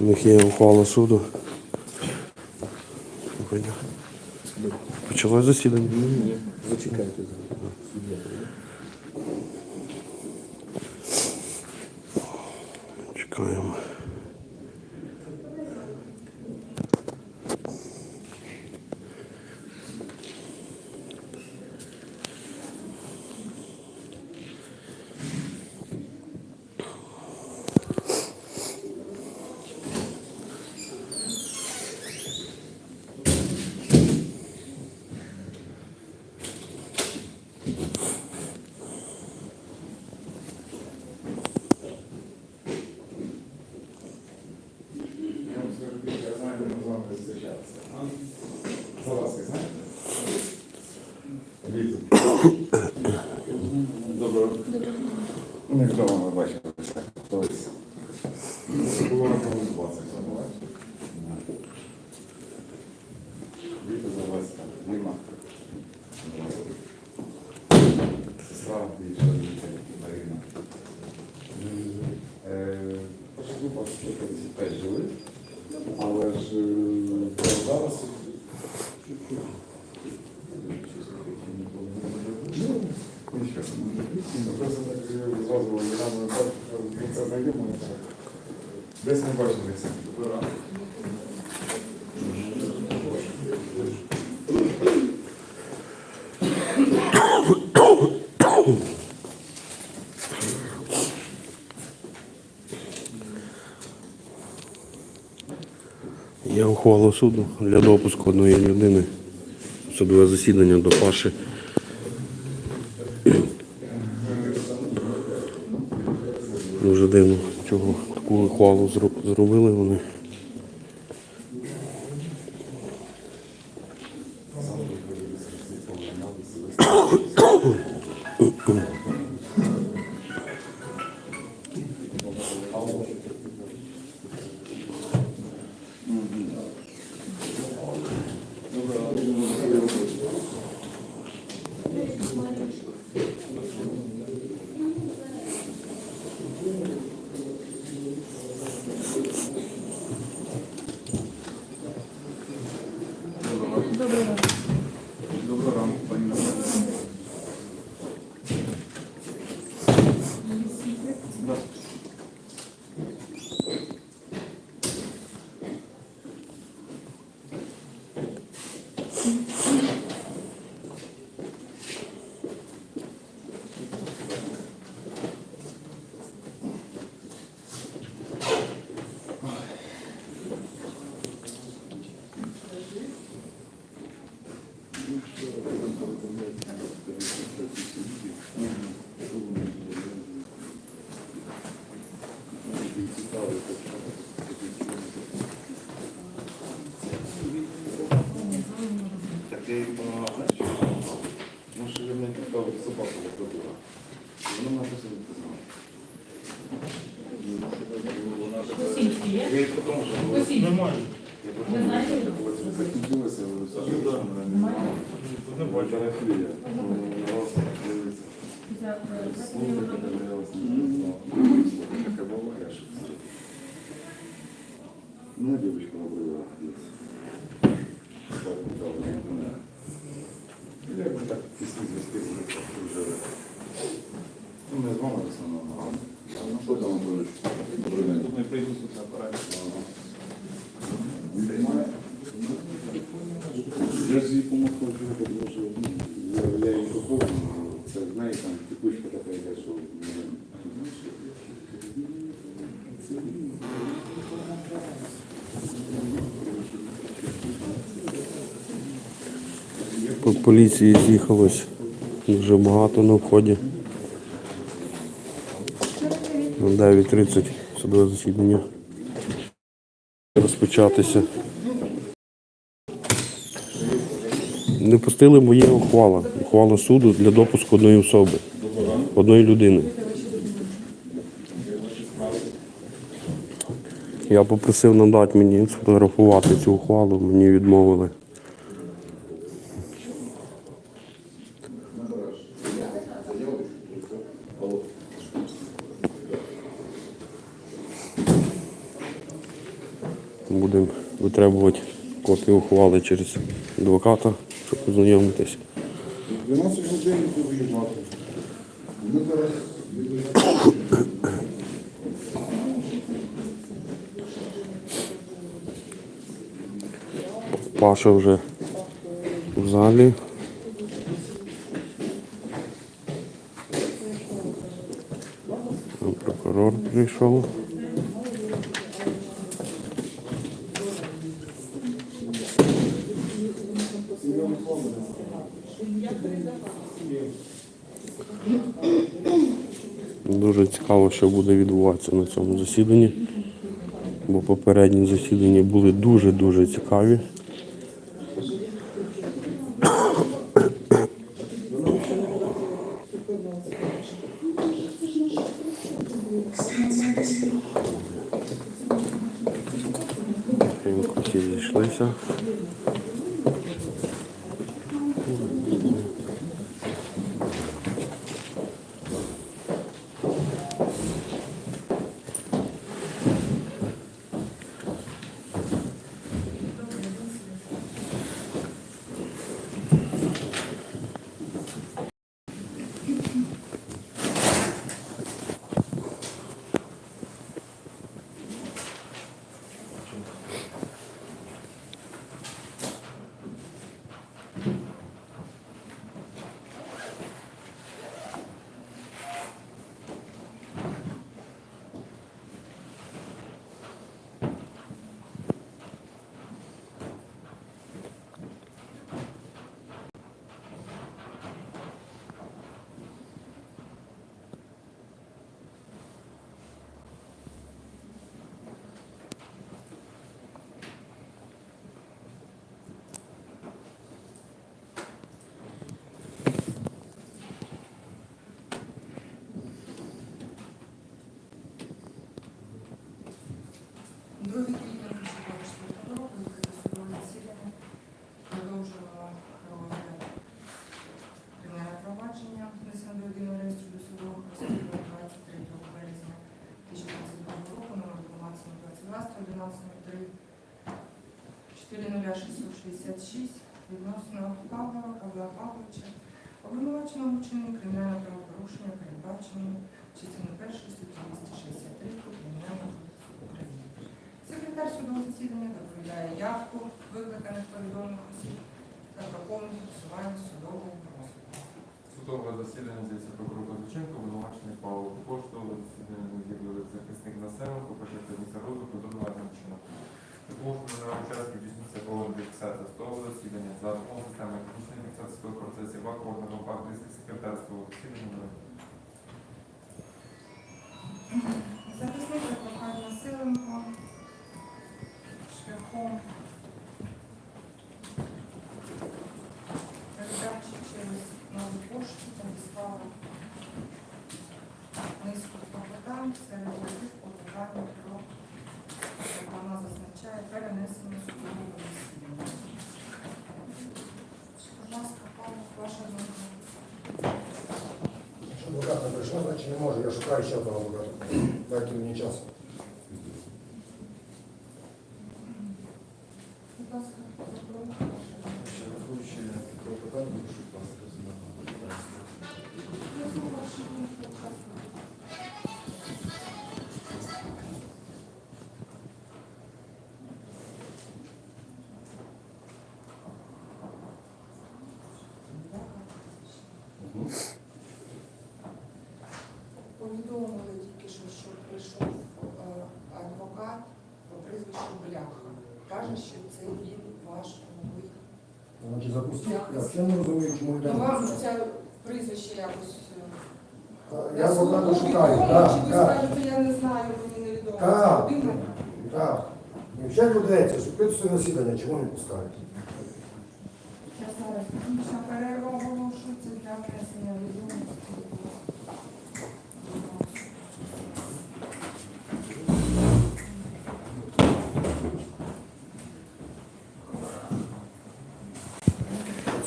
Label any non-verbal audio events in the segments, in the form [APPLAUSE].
У них є ухвала суду. Почалось засідання? Ні, зачекайте. Чекаємо. 嗯 Є ухвала суду для допуску одної людини. Судове засідання до Паші. Дуже дивно, чого таку ухвалу зробили вони. Доброго ранку, пані Наталі. Да. Так я їй допомагав, знаєш, що? Тому що я мені така от собака виходила. Вона мене просто не познала. Російський є? Я їй потім вже говорю. Російський. Я потім Ви знаєте? коли це закінчилося, я говорю, Саша, що мене немає. Не бачу, я хвилюю. Раз, дивиться. Слухайте, дивилась, не знала. Таке буває, що це. Ну, дівчинка набрала. Так, так, так. Пісні зв'язки вже. Ну, ми з вами в основному. Ну, що там будеш? Тут не прийду тут на апараті. Я ж їй помогу вже, тому що ну, я, я їй купив, це в неї там текучка така йде, що ну, По поліції з'їхалось дуже багато на вході. На 9.30 судове засідання розпочатися. Не пустили, бо є ухвала. Ухвала суду для допуску одної особи, одної людини. Я попросив надати мені сфотографувати цю ухвалу, мені відмовили. Будемо витребувати копію ухвали через адвоката, щоб познайомитись. 12 годин виїжджати. Ми зараз Паша вже в залі. Прокурор прийшов. Дуже цікаво, що буде відбуватися на цьому засіданні, бо попередні засідання були дуже-дуже цікаві. Ринку всі зійшлися. Другий квітня 2024 року відкрите судове засідання продовжувало розгляд кримінальне провадження, внесено до єдиного реєстру досудового розслідування 23 березня 2022 року, номер 1222, 111 40666 відносно Павлова Павла Павловича, обвинуваченого вчинення кримінального правопорушення, передбаченого частиною 1 статті 263 Кримінального кодексу України. Секретар судового засідання доповідає явку викликаних повідомлених осіб та про повне фіксування судового розгляду. Судове засідання здається прокурор Козаченко, обвинувачений Павло Коштове, засідання з'явили захисник населення, по-перше, місця роду, продовжувальним чином. Також на учасників дійсниця проводить фіксація судового засідання за допомогою системи технічної фіксації судового процесів, вакуумного випадку, секретар судового засідання. Захисник викликає Василенко шляхом передачі через нову пошту відстави низку клопотань серед яких вона зазначає, перенесення судового засідання. Будь ласка, Павло, ваша думка. Якщо адвокат не прийшов, значить не може. Я шукаю ще одного адвоката. Дайте мені час. Будь ласка, прокурор, ваша думка. ще рахуючи клопотання, прошу вас прийшов е, адвокат по прізвищу Бляха. Каже, що це він ваш новий. Запустив. Я взагалі не розумію, чому йде. Ну вам це прізвище якось. е, Я адвоката шукаю. Так, Чи ви так, скажете, я не знаю, мені невідомо. Так. Це людина? так. І вже людеться, що засідання, чому не пускають? Я зараз технічна перерва оголошується для внесення відомості.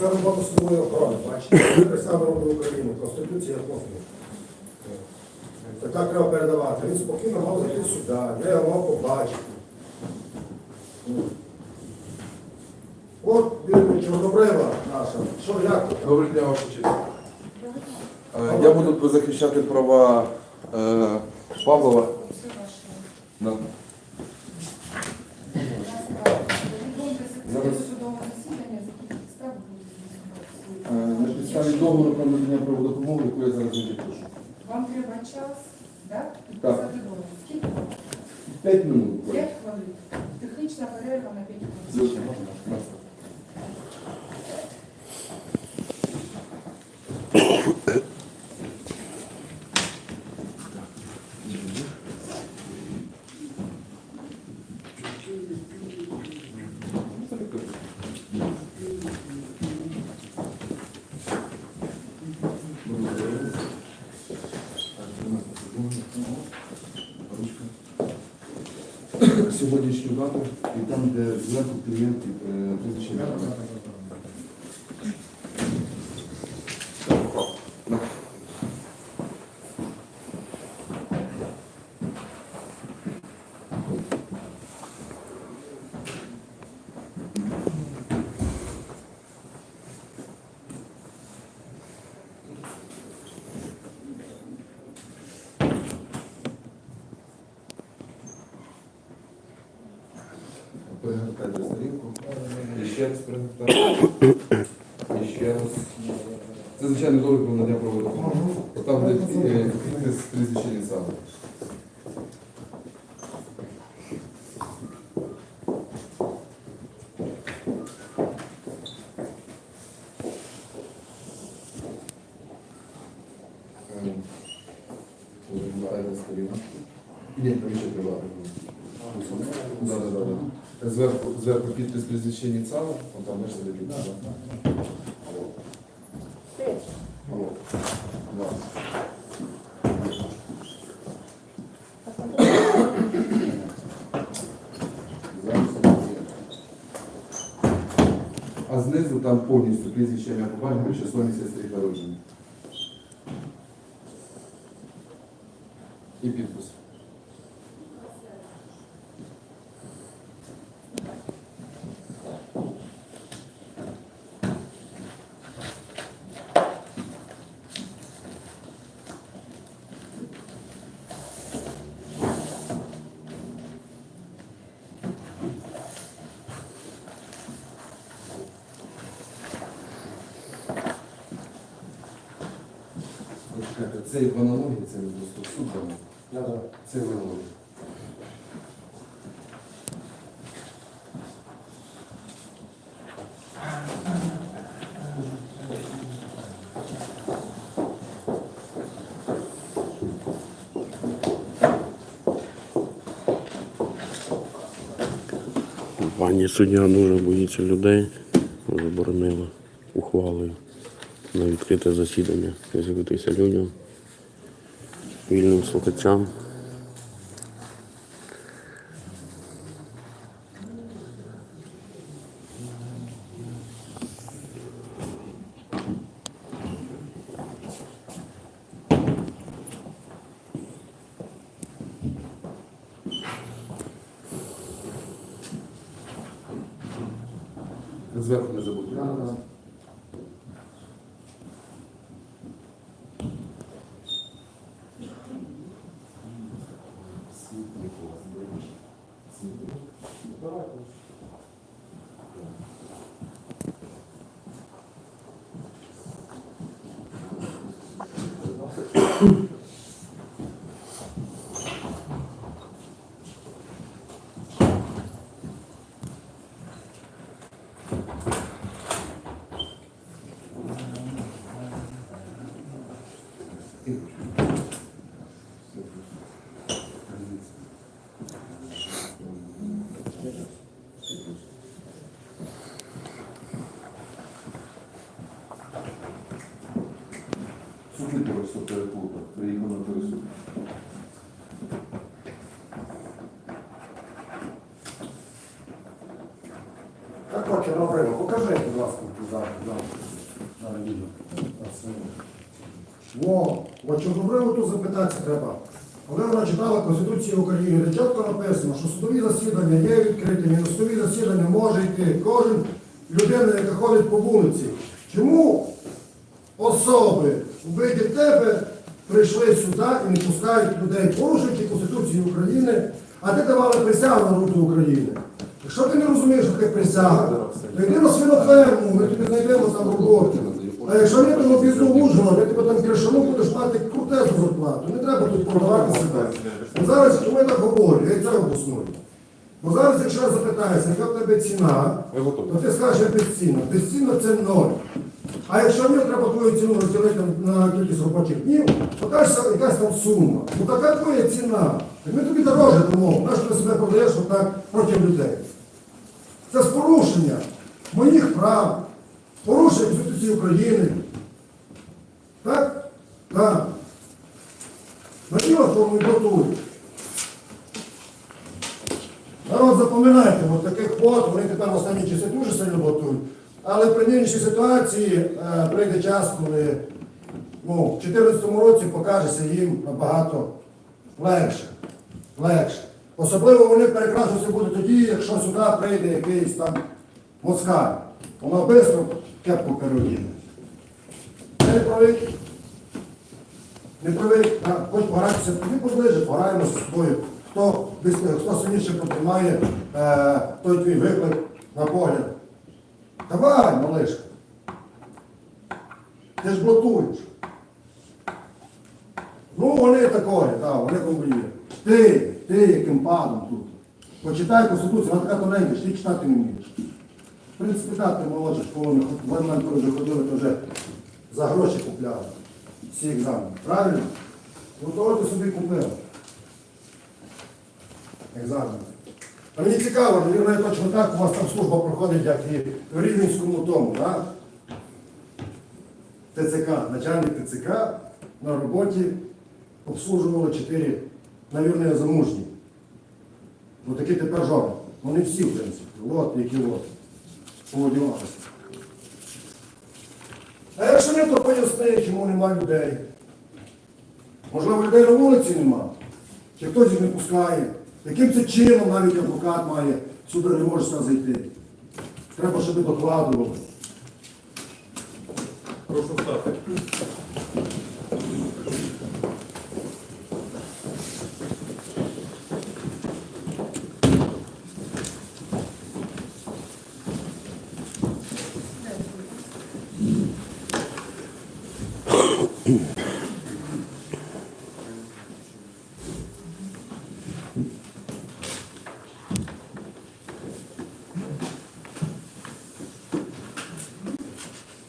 Це робота судової охорони, бачите? Ми так само Україну, Конституція конфлікт. Так треба передавати. Він спокійно мав зайти сюди, я його мав побачити. От чорнобрива наша. Що як? Добрий дня, ваша честь. Е, я буду захищати права е, Павлова. Підставі договору про надання праводопомоги, яку я зараз не пишу. Вам треба час, так? Так. Підписати договір. Скільки? П'ять минут. буквально. П'ять хвилин. Технічна перерва на п'ять хвилин. Можна? Будь ласка. Сьогоднішню дату і там, де зверху клієнт е, прізвище ім'я. На. Перегортайте сторінку. І ще раз перегортайте. І ще раз. Це звичайно договір про надання правової допомоги. Там, де е, підпис прізвище Лісава. Ем, Перегортайте сторінку. Ні. Да, да, да, да. Зверху, зверху підпис прізвище Ніцава, он там меж себе підпис. да. Алло. Да. Зараз. А знизу там повністю прізвище ім'я по батькові, число місяць рік народження. І підпис. Це в аналогії, це не просто суд. Це в аналогії. Пані суддя дуже боїться людей, заборонила ухвалою на відкрите засідання з'явитися людям, вільним слухачам. Зверху не Суди просто переплутав, покажи, будь зараз, зараз. Зараз відео. От Чорнобриву тут запитатися треба. Коли вона читала Конституцію України, де чітко написано, що судові засідання є відкритими, на судові засідання може йти кожен людина, яка ходить по вулиці. Чому особи у виді тебе прийшли сюди і не пускають людей, порушуючи Конституцію України, а ти давали присягу народу України? Якщо ти не розумієш, що таке присяга, то йди на свиноферму, ми тобі знайдемо там роботу. А якщо не, то мобільну Ужгород, я тебе там кришану, будеш мати крутезну зарплату. Не треба тут продавати себе. Бо зараз, я так говорю, я це обосную. Бо зараз, якщо я запитаюся, яка в тебе ціна, то ти скажеш я безцінно. Безцінно це ноль. А якщо мені треба твою ціну розділити на кількість робочих днів, то кажеш, якась там сума. Ну така твоя ціна. Так ми тобі дороже дамо. Нащо ти себе продаєш отак проти людей? Це з порушення моїх прав, порушення Конституції України. Так? Так. На тіло форму. Народ запам'ятайте, от таких фото, вони тепер в останні часи дуже сильно готують. Але при нинішній ситуації е, прийде час, коли ну, в 2014 році покажеться їм набагато легше. легше. Особливо вони перекрашуються будуть тоді, якщо сюди прийде якийсь там москаль. Воно швидко кепку переодіне. Це не правий. Не правий, хоч погратися, тоді поближе, пограємося з тобою. Хто, хто сильніше потримає е, той твій виклик на погляд. Давай, малишка. Ти ж блокуєш. Ну, вони такої, так, вони комбріє. Ти, ти яким падом тут. Почитай Конституцію, вона така тоненька, що ти читати не вмієш. В принципі, так, ти молодша школа, в момент, коли вже ходили, то вже за гроші купляли. Всі екзамени. Правильно? Ну того ти собі купив. Екзамени. А мені цікаво, мабуть, точно так у вас там служба проходить, як і в Рівненському тому, так? ТЦК, начальник ТЦК на роботі обслужували чотири, навірно, замужні. Ну такі тепер. Ну не всі, в принципі. От, які от. Поводівалися. А якщо не, то поясни, чому нема людей. Можливо, людей на вулиці нема. Чи хтось їх не пускає. Яким це чином навіть адвокат має сюди не може сюди зайти. Треба, щоб докладували. Прошу встати.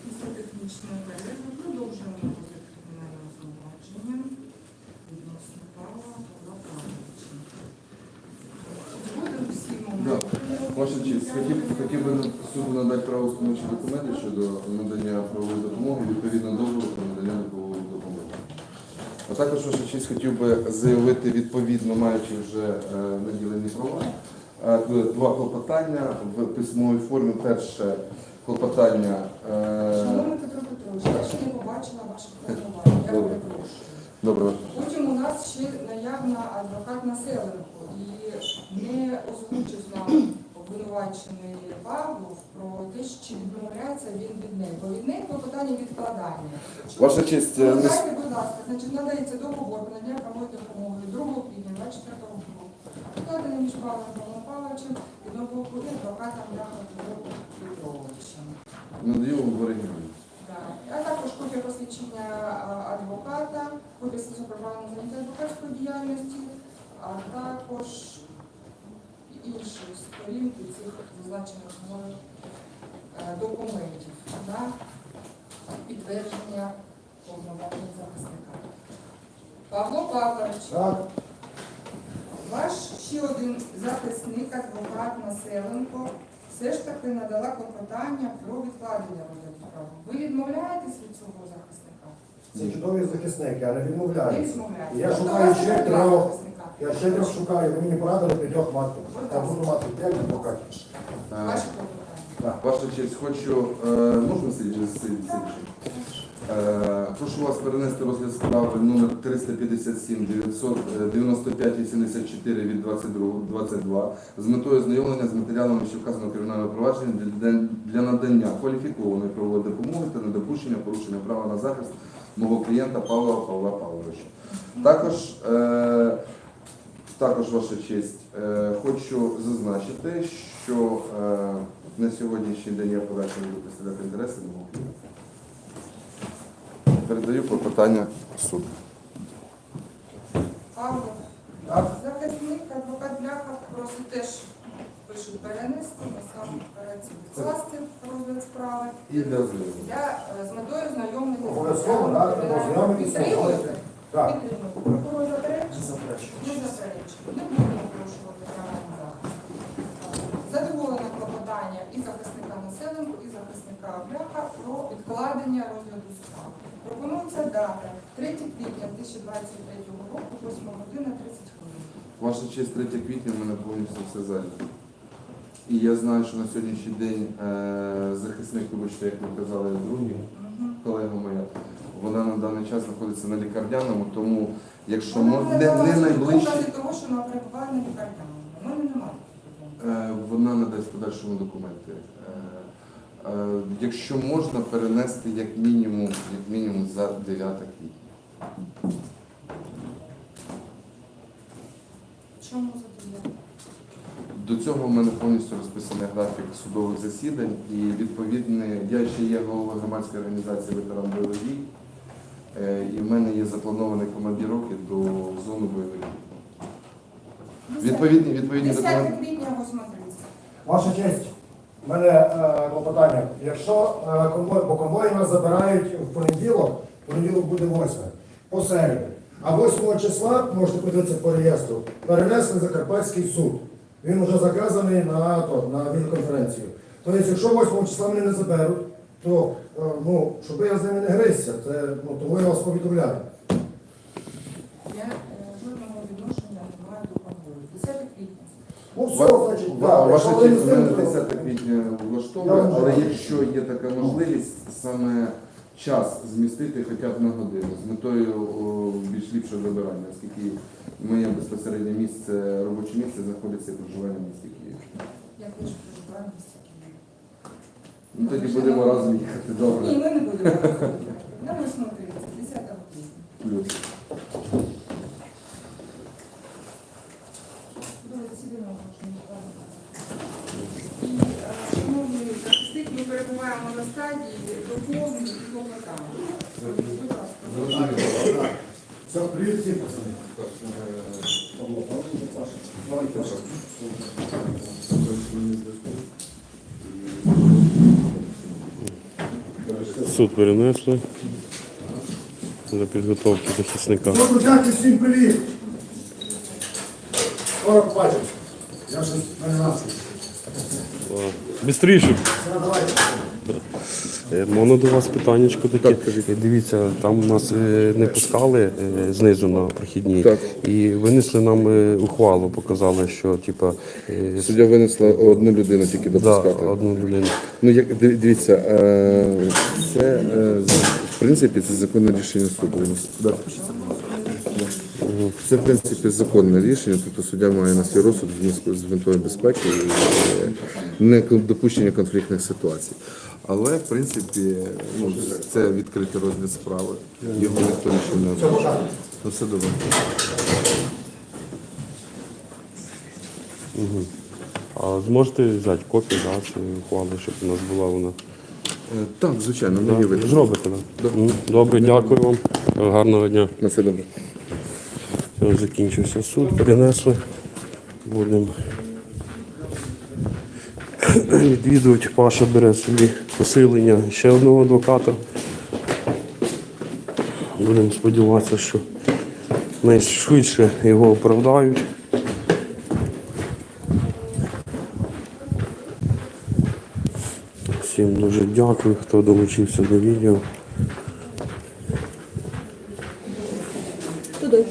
Після технічної перерви продовжуємо розгляд кримінального провадження відносно Павла Павла Павловича. Згодом всі Да. моменти. Ваша честь, хотів, хотів би суду надати правоустановчі документи щодо надання правової допомоги, відповідно договору про надання правової допомоги. А також, честь, хотів би заявити відповідно, маючи вже е, наділені права, е, два клопотання в письмовій формі. Перше клопотання. е, Шановний Петро Петрович, я ще не побачила ваших я Добре. перепрошую. Добре. Потім у нас ще наявна адвокат Населенко і не озвучив нам обвинувачений Павлов про те, чи відмовляється він від неї. Бо від неї клопотання відкладання. Ваша честь, не Дайте, будь ласка, значить, надається договор про надання правової допомоги 2 квітня 24 року. Вкладений між Павлом Павлом Павловичем і нового адвокатом Яхом Петровичем. надаю вам в оригіналі. А також копія посвідчення а, адвоката, копія стосу на заняття адвокатської діяльності, а також інші сторінки цих зазначених мною е, документів на підтвердження повноважень захисника. Павло Павлович, Так? ваш ще один захисник, адвокат Населенко, все ж таки надала клопотання про відкладення розгляду справи. Ви відмовляєтесь від цього захисника? Це чудовий захисник, я не Не відмовляюся. відмовляєтесь. Я Тобто шукаю ще трьох. Я ще раз шукаю, ви мені порадили п'ятьох мати. Я буду мати п'ять адвокатів. Е. Ваша честь, хочу, е, можна сидіти? сидіти? Е, Прошу вас перенести розгляд справи номер 357 995 84 від 22 з метою ознайомлення з матеріалами, що вказано кримінального провадження для, для надання кваліфікованої правової допомоги та недопущення порушення права на захист мого клієнта Павла Павла Павловича. Також, е, також ваша честь, е, хочу зазначити, що е, на сьогоднішній день я подальше буду представляти інтереси мого клієнта. Передаю клопотання суду. Павло, захисник, адвокат Бляха просить теж пишуть перенести, ми сам береться відкласти розгляд справи І для для е, з метою знайомлення Обов'язково, так, ознайомитися? Так. Прокурор заперечує? Заперечує. Не будемо порушувати права захист. Задоволено клопотання і захисника населення, і захисника Бляха про відкладення розгляду справи. Пропонується дата 3 квітня 2023 року, 8 година 30 хвилин. Ваша честь 3 квітня в мене повністю все зайнято. І я знаю, що на сьогоднішній день е, захисник, вибачте, як ви казали, другий, колега моя, вона на даний час знаходиться на лікарняному, тому якщо Вона мо- не, не найближче, докази того, що вона перебуває на лікарняному. У мене немає. е, вона надасть подальшому документи. Е, е, якщо можна перенести як мінімум, як мінімум за 9 квітня. Чому задоволено? До цього в мене повністю розписаний графік судових засідань і відповідне, я ще є головою громадської організації ветеран бойових дій, і в мене є заплановані командіровки до зони бойових дій. Відповідні, відповідні 10 квітня 8.30. Ваша честь, у мене е, клопотання. Якщо е, конвой, бо конвої нас забирають в понеділок, понеділок буде 8, по середу. А 8 числа, можете подивитися по реєстру, перенесли Закарпатський суд. Він вже заказаний на, то, на відеоконференцію. Тобто, якщо 8 числа мене не заберуть, то е, ну, щоб я з ними не гризся, це, ну, тому я вас повідомляю. Я е, жодного відношення не маю до конвою. 10 квітня. Ну все, значить, ва- Ваша якщо ви не честь, з мене ними, то- 10 квітня Я влаштовує, але якщо є така можливість, саме час змістити хоча б на годину з метою о, більш ліпшого вибирання, оскільки моє безпосереднє місце, робоче місце знаходиться і проживання в місті Київ. Я теж проживаю в місті Києві. Ну тоді будемо разом їхати, Ні, добре. ми не будемо. На 8.30, 10 квітня. Плюс. Шановний захисник, ми перебуваємо на стадії доповнення і ласка. Все, привіт всім, пацани. Павло, Павло, Саша. Суд перенесли для підготовки захисника. Ну, друзяки, всім привіт! Скоро побачимось. Я вже мене настрій. Бістріше. Е, Можна до вас питаннячко таке. Е, Дивіться, там нас е, не пускали е, знизу на прохідній Так. і винесли нам е, ухвалу, показали, що типа е, Суддя винесла одну людину тільки да, допускати. одну людину. Ну, як диві- дивіться, е, це е, з- в принципі це законне рішення суду. Да. Це в принципі законне рішення, тобто суддя має на свій розсуд в зв'язку з метою безпеки і е, не кон- допущення конфліктних ситуацій. Але в принципі ну, це відкритий розгляд справи. Його ніхто нічого не пока. Ну, все добре. А зможете взяти копію да, цієї ухвали, щоб у нас була вона. Е, Так, звичайно, її Да, видали. Зробите, так? Да? Добре, дякую вам. Гарного дня. На все добре. Все, закінчився суд, перенесли. Будемо [CLEARS THROAT] відвідувати. Паша бере собі посилення ще одного адвоката. Будемо сподіватися, що найшвидше його оправдають. Всім дуже дякую, хто долучився до відео. Все.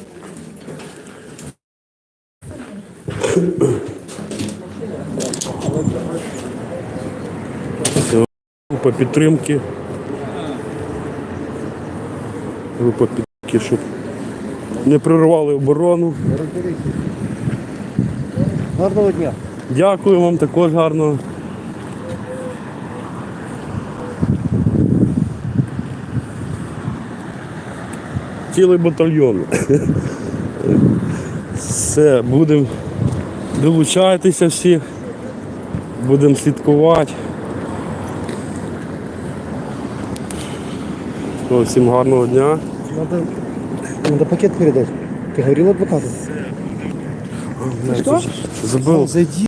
[CLEARS THROAT] Група підтримки. група підки, щоб не прорвали оборону. Гарного дня. Дякую вам також гарно. Цілий батальйон. Все, будемо долучайтеся всі, будемо слідкувати. Ну, Всім гарного дня. Надо, надо пакет передать. Ты говорил адвокату? Зайди.